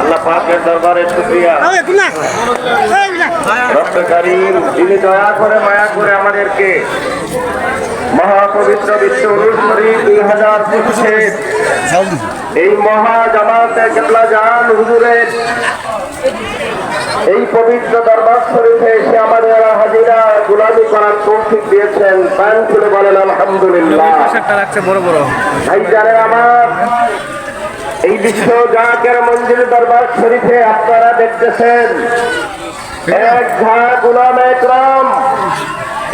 আল্লাহ পাকের দরবারে শুকরিয়া। রক্তকারীর যিনি দয়া করে মায়া করে আমাদেরকে মহাপবিত্র বিশ্ব অনুসরী দুই হাজার পঁচিশে এই মহা জামাতে কেবলা জান হুজুরের এই পবিত্র দরবার শরীফে এসে আমাদের হাজিরা গুলামি করার তৌফিক দিয়েছেন। প্যান খুলে বলেন আলহামদুলিল্লাহ। লাগছে বড় বড়। ভাই জানেন আমার এই বিশ্ব জাকের মঞ্জিল দরবার শরীফে আপনারা দেখতেছেন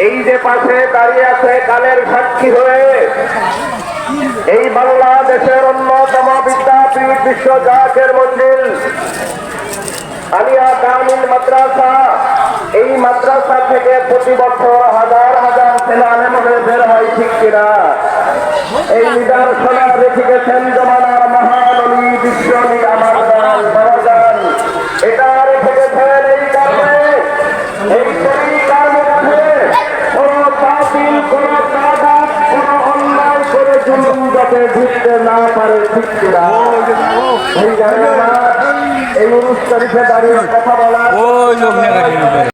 এই যে পাশে দাঁড়িয়ে আছে কালের সাক্ষী হয়ে, এই বাংলাদেশের অন্যতম বিদ্যাপীঠ বিশ্ব জাকের মঞ্জিল আলিয়া কামিল মাদ্রাসা। এই মাদ্রাসা থেকে প্রতি বছর হাজার হাজার ছেলে আলেমনে বের হয়, ঠিক কিনা? এই নিদর্শন রেখে গেছেন যাতে ঢুকতে না পারে কিনা? এই অনুষ্ঠানে দাঁড়িয়ে কথা বলা